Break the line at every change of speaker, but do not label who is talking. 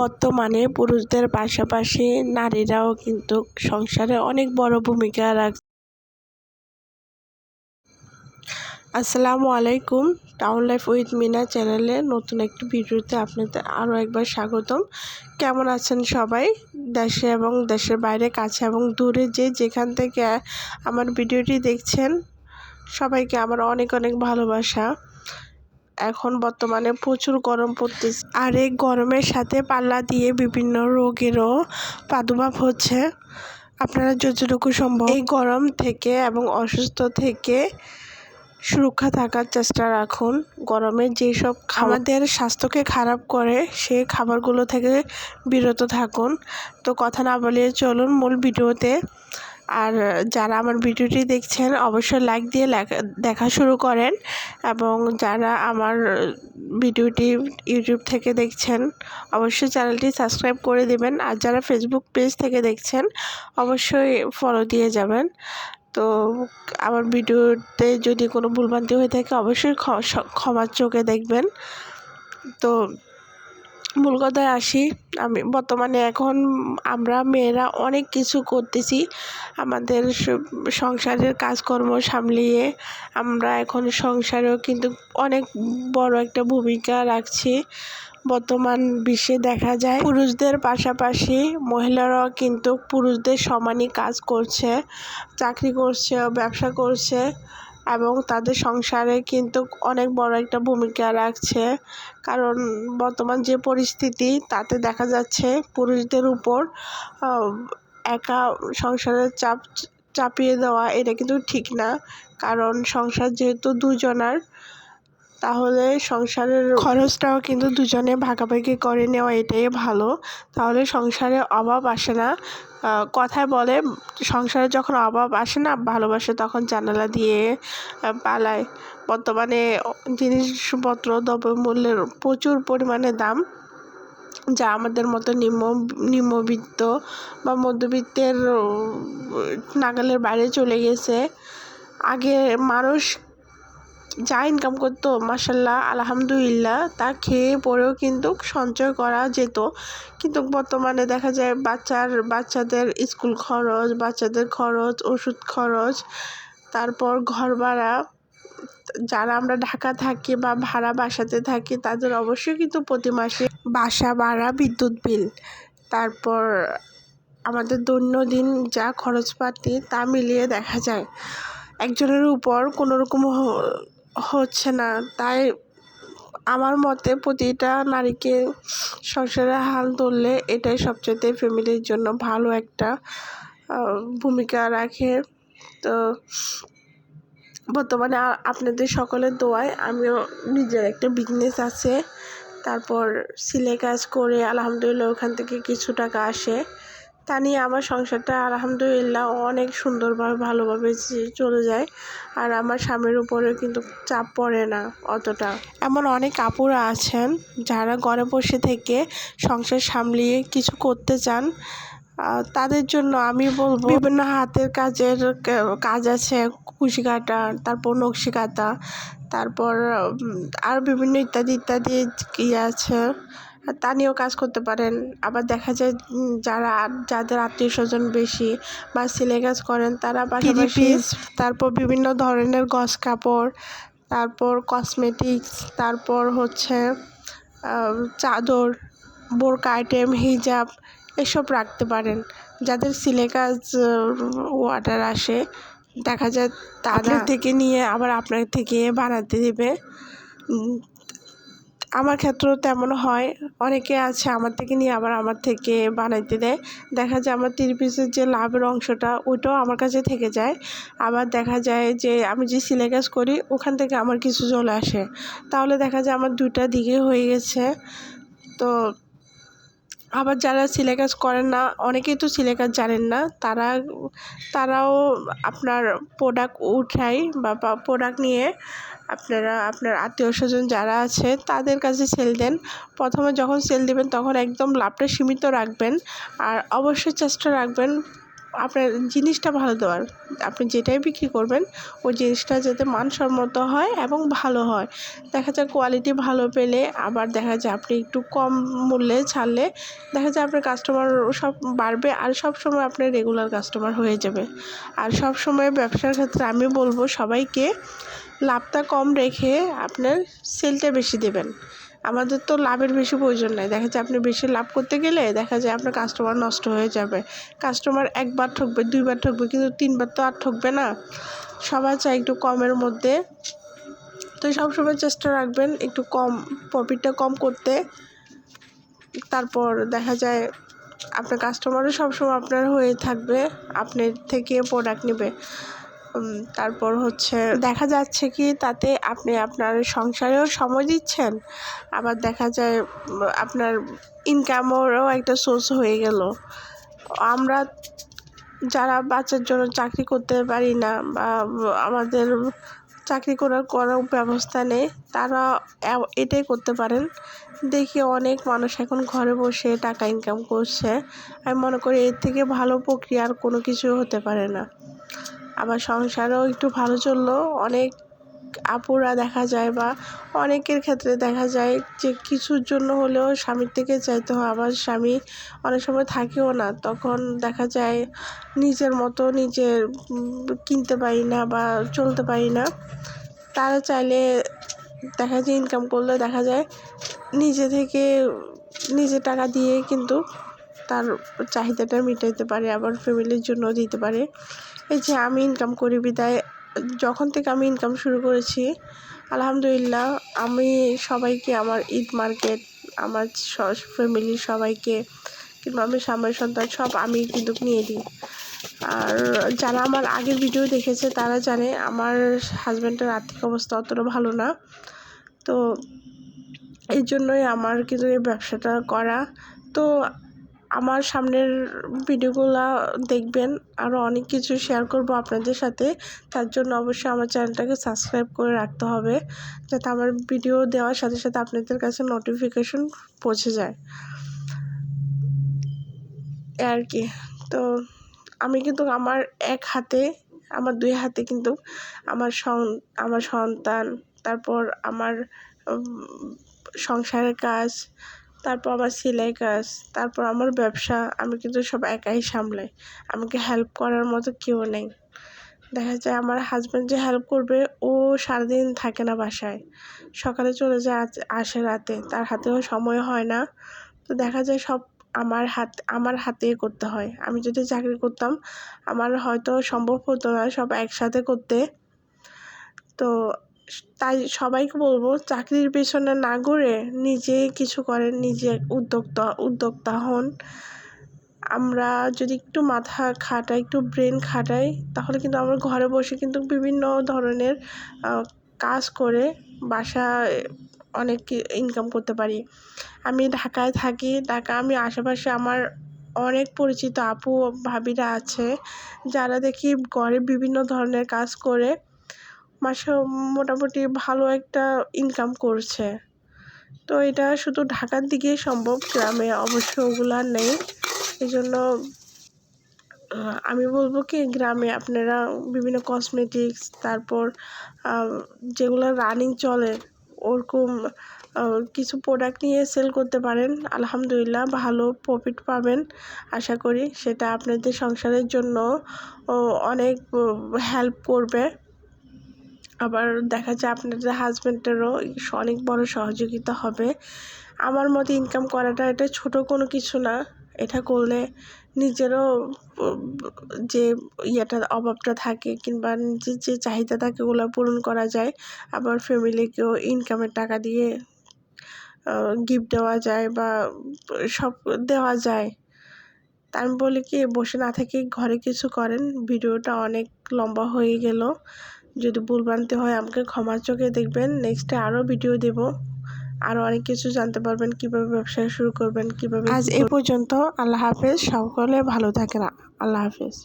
বর্তমানে পুরুষদের পাশাপাশি নারীরাও কিন্তু সংসারে অনেক বড় ভূমিকা রাখছে আসসালামু আলাইকুম টাউন লাইফ উইথ মিনা চ্যানেলে নতুন একটি ভিডিওতে আপনাদের আরও একবার স্বাগতম। কেমন আছেন সবাই? দেশে এবং দেশের বাইরে, কাছে এবং দূরে যে যেখান থেকে আমার ভিডিওটি দেখছেন, সবাইকে আমার অনেক অনেক ভালোবাসা। এখন বর্তমানে প্রচুর গরম পড়তেছে। আর এই গরমের সাথে পাল্লা দিয়ে বিভিন্ন রোগেরও প্রাদুর্ভাব হচ্ছে। আপনারা যতটুকু সম্ভব এই গরম থেকে এবং অসুস্থ থেকে সুরক্ষা থাকার চেষ্টা রাখুন। গরমে যেসব আমাদের স্বাস্থ্যকে খারাপ করে সেই খাবারগুলো থেকে বিরত থাকুন। তো কথা না বলে চলুন মূল ভিডিওতে। আর যারা আমার ভিডিওটি দেখছেন, অবশ্যই লাইক দিয়ে দেখা শুরু করেন এবং যারা আমার ভিডিওটি ইউটিউব থেকে দেখছেন, অবশ্যই চ্যানেলটি সাবস্ক্রাইব করে দেবেন। আর যারা ফেসবুক পেজ থেকে দেখছেন, অবশ্যই ফলো দিয়ে যাবেন। তো আমার ভিডিওতে যদি কোনো ভুলভ্রান্তি হয়ে থাকে, অবশ্যই ক্ষমার চোখে দেখবেন। তো মূল কথায় আসি। আমি বর্তমানে এখন আমরা মেয়েরা অনেক কিছু করতেছি। আমাদের সংসারের কাজকর্ম সামলিয়ে আমরা এখন সংসারেও কিন্তু অনেক বড় একটা ভূমিকা রাখছি। বর্তমান বিশ্বে দেখা যায় পুরুষদের পাশাপাশি মহিলারাও কিন্তু পুরুষদের সমানই কাজ করছে, চাকরি করছে, ব্যবসা করছে। এবং তাদের সংসারে কিন্তু অনেক বড় একটা ভূমিকা রাখছে। কারণ বর্তমান যে পরিস্থিতি, তাতে দেখা যাচ্ছে পুরুষদের উপর একা সংসারের চাপ চাপিয়ে দেওয়া এটা কিন্তু ঠিক না। কারণ সংসার যেহেতু দুজনার, তাহলে সংসারের খরচটাও কিন্তু দুজনে ভাগাভাগি করে নেওয়া এটাই ভালো। তাহলে সংসারে অভাব আসে না। কথায় বলে, সংসারে যখন অভাব আসে না, ভালোবাসে তখন জানালা দিয়ে পালায়। বর্তমানে জিনিসপত্র, দ্রব্যমূল্যের প্রচুর পরিমাণে দাম, যা আমাদের মতো নিম্ন, নিম্নবিত্ত বা মধ্যবিত্তের নাগালের বাইরে চলে গেছে। আগে মানুষ যা ইনকাম করতো মাসাল্লাহ আলহামদুলিল্লাহ, তা খেয়ে পরেও কিন্তু সঞ্চয় করা যেত। কিন্তু বর্তমানে দেখা যায় বাচ্চার, বাচ্চাদের স্কুল খরচ, বাচ্চাদের খরচ, ওষুধ খরচ, তারপর ঘর ভাড়া যারা আমরা ঢাকা থাকি বা ভাড়া বাসাতে থাকি, তাদের অবশ্যই কিন্তু প্রতি মাসে বাসা ভাড়া, বিদ্যুৎ বিল তারপর আমাদের দৈনন্দিন যা খরচপাতি তা মিলিয়ে দেখা যায়। একজনের উপর কোনো রকম হচ্ছে না। তাই আমার মতে প্রতিটা নারীকে সংসারে হাল ধরলে এটাই সবচেয়ে ফ্যামিলির জন্য ভালো একটা ভূমিকা রাখে। তো বর্তমানে আপনাদের সকলের দোয়ায় আমিও নিজের একটা বিজনেস আছে। তারপর সিলাই কাজ করে আলহামদুলিল্লাহ ওখান থেকে কিছু টাকা আসে। তা নিয়ে আমার সংসারটা আলহামদুলিল্লাহ অনেক সুন্দরভাবে, ভালোভাবে চলে যায়। আর আমার স্বামীর উপরে কিন্তু চাপ পড়ে না অতটা। এমন অনেক আপুরা আছেন যারা ঘরে বসে থেকে সংসার সামলিয়ে কিছু করতে চান। তাদের জন্য আমি বলব বিভিন্ন হাতের কাজের কাজ আছে, কুশি কাটা, তারপর নকশি কাটা, তারপর আর বিভিন্ন ইত্যাদি ইত্যাদি ইয়ে আছে। তা নিয়েও কাজ করতে পারেন। আবার দেখা যায় যারা যাদের আত্মীয় স্বজন বেশি বা সেলাই কাজ করেন তারা পাশাপাশি তারপর বিভিন্ন ধরনের গস কাপড় তারপর কসমেটিক্স তারপর হচ্ছে চাদর বোরকা আইটেম হিজাব এসব রাখতে পারেন। যাদের সিলে কাজ অর্ডার আসে দেখা যায় তাদের থেকে নিয়ে আবার আপনার থেকে বানাতে দেবে। আমার ক্ষেত্রেও তেমন হয়। অনেকে আছে আমার থেকে নিয়ে আবার আমার থেকে বানাইতে দেয়। দেখা যায় আমার তিন পিসের যে লাভের অংশটা, ওইটাও আমার কাছে থেকে যায়। আবার দেখা যায় যে আমি যে সিলাই কাজ করি, ওখান থেকে আমার কিছু চলে আসে। তাহলে দেখা যায় আমার দুইটা দিকে হয়ে গেছে। তো আবার যারা কাজ করেন না, অনেকেই তো কাজ জানেন না, তারা, তারাও আপনার প্রোডাক্ট উঠায় বা প্রোডাক্ট নিয়ে আপনারা, আপনার আত্মীয় স্বজন যারা আছে, তাদের কাছে সেল দেন। প্রথমে যখন সেল দেবেন, তখন একদম লাভটা সীমিত রাখবেন আর অবশ্যই চেষ্টা রাখবেন আপনার জিনিসটা ভালো দেওয়ার। আপনি যেটাই বিক্রি করবেন, ওই জিনিসটা যাতে মানসম্মত হয় এবং ভালো হয়। দেখা যায় কোয়ালিটি ভালো পেলে আবার দেখা যায় আপনি একটু কম মূল্যে ছাড়লে দেখা যায় আপনার কাস্টমার সব বাড়বে আর সব সময় আপনার রেগুলার কাস্টমার হয়ে যাবে। আর সব সময় ব্যবসার ক্ষেত্রে আমি বলব সবাইকে, লাভটা কম রেখে আপনার সেলটা বেশি দেবেন। আমাদের তো লাভের বেশি প্রয়োজন নাই। দেখা যায় আপনি বেশি লাভ করতে গেলে দেখা যায় আপনার কাস্টমার নষ্ট হয়ে যাবে। কাস্টমার একবার ঠকবে, দুইবার ঠকবে, কিন্তু তিনবার তো আর ঠকবে না। সবাই চায় একটু কমের মধ্যে। তো সবসময় চেষ্টা রাখবেন একটু কম প্রফিটটা কম করতে। তারপর দেখা যায় আপনার কাস্টমারও সবসময় আপনার হয়ে থাকবে, আপনার থেকে প্রোডাক্ট নেবে। তারপর হচ্ছে দেখা যাচ্ছে কি তাতে আপনি আপনার সংসারেও সময় দিচ্ছেন, আবার দেখা যায় আপনার ইনকামেরও একটা সোর্স হয়ে গেল। আমরা যারা বাচ্চার জন্য চাকরি করতে পারি না বা আমাদের চাকরি করার কোনো ব্যবস্থা নেই, তারা এটাই করতে পারেন। দেখি অনেক মানুষ এখন ঘরে বসে টাকা ইনকাম করছে। আমি মনে করি এর থেকে ভালো প্রক্রিয়া আর কোনো কিছু হতে পারে না। আবার সংসারও একটু ভালো চলল। অনেক আপুরা দেখা যায় বা অনেকের ক্ষেত্রে দেখা যায় যে কিছুর জন্য হলেও স্বামীর থেকে চাইতে হয়, আবার স্বামী অনেক সময় থাকেও না। তখন দেখা যায় নিজের মতো নিজের কিনতে পারি না বা চলতে পারি না। তারা চাইলে দেখা যায় ইনকাম করলে দেখা যায় নিজে থেকে নিজে টাকা দিয়ে কিন্তু তার চাহিদাটা মেটাইতে পারে, আবার ফ্যামিলির জন্য দিতে পারে। এই যে আমি ইনকাম করি বিদায়, যখন থেকে আমি ইনকাম শুরু করেছি, আলহামদুলিল্লাহ আমি সবাইকে, আমার ঈদ মার্কেট, আমার ফ্যামিলির সবাইকে, কিংবা আমি স্বামীর সন্তান, সব আমি কিন্তু নিয়ে দিই আর যারা আমার আগের ভিডিও দেখেছে, তারা জানে আমার হাজব্যান্ডের আর্থিক অবস্থা অতটা ভালো না। তো এই জন্যই আমার কিন্তু এই ব্যবসাটা করা। তো আমার সামনের ভিডিওগুলো দেখবেন আরও অনেক কিছু শেয়ার করব আপনাদের সাথে। তার জন্য অবশ্যই আমার চ্যানেলটাকে সাবস্ক্রাইব করে রাখতে হবে, যাতে আমার ভিডিও দেওয়ার সাথে সাথে আপনাদের কাছে নোটিফিকেশন পৌঁছে যায়। আর কি। তো আমি কিন্তু আমার এক হাতে, আমার দুই হাতে কিন্তু আমার আমার সন্তান, তারপর আমার সংসারের কাজ তারপর আমার সেলাই কাজ, তারপর আমার ব্যবসা, আমি কিন্তু সব একাই সামলাই। আমাকে হেল্প করার মতো কেউ নেই। দেখা যায় আমার হাজব্যান্ড যে হেল্প করবে, ও সারাদিন থাকে না বাসায়। সকালে চলে যায় আসে রাতে, তার হাতেও সময় হয় না। তো দেখা যায় সব আমার হাত, আমার হাতে করতে হয়। আমি যদি চাকরি করতাম, আমার হয়তো সম্ভব হতো না সব একসাথে করতে। তো তাই সবাইকে বলব চাকরির পেছনে না ঘুরে নিজে কিছু করেন, নিজে উদ্যোক্তা উদ্যোক্তা হন। আমরা যদি একটু মাথা খাটাই, একটু ব্রেন খাটাই, তাহলে কিন্তু আমরা ঘরে বসে কিন্তু বিভিন্ন ধরনের কাজ করে বাসা অনেক ইনকাম করতে পারি। আমি ঢাকায় থাকি, ঢাকা আমি আশেপাশে আমার অনেক পরিচিত আপু, ভাবিরা আছে, যারা দেখি ঘরে বিভিন্ন ধরনের কাজ করে। মাসে মোটামুটি ভালো একটা ইনকাম করছে। তো এটা শুধু ঢাকার দিকেই সম্ভব, গ্রামে অবশ্য ওগুলো আর নেই। এই জন্য আমি বলব কি, গ্রামে আপনারা বিভিন্ন কসমেটিক্স তারপর যেগুলো রানিং চলে, ওরকম কিছু প্রোডাক্ট নিয়ে সেল করতে পারেন। আলহামদুলিল্লাহ, ভালো প্রফিট পাবেন। আশা করি সেটা আপনাদের সংসারের জন্য অনেক হেল্প করবে। আবার দেখা যায় আপনাদের হাজব্যান্ডেরও অনেক বড় সহযোগিতা হবে। আমার মতে ইনকাম করাটা এটা ছোট কোনো কিছু না। এটা করলে নিজেরও যে ইয়েটা, অভাবটা থাকে কিংবা নিজের যে চাহিদা থাকে ওগুলো পূরণ করা যায়। আবার ফ্যামিলিকেও ইনকামের টাকা দিয়ে গিফট দেওয়া যায় বা সব দেওয়া যায়। তা আমি বলি কি, বসে না থেকে ঘরে কিছু করেন। ভিডিওটা অনেক লম্বা হয়ে গেল। যদি ভুলভ্রান্তি হয় আমাকে ক্ষমার চোখে দেখবেন। নেক্সটে আরও ভিডিও দেব। আরও অনেক কিছু জানতে পারবেন কীভাবে ব্যবসা শুরু করবেন কীভাবে আজ এ পর্যন্ত আল্লাহ হাফেজ। সকলে ভালো থাকেন। আল্লাহ হাফেজ।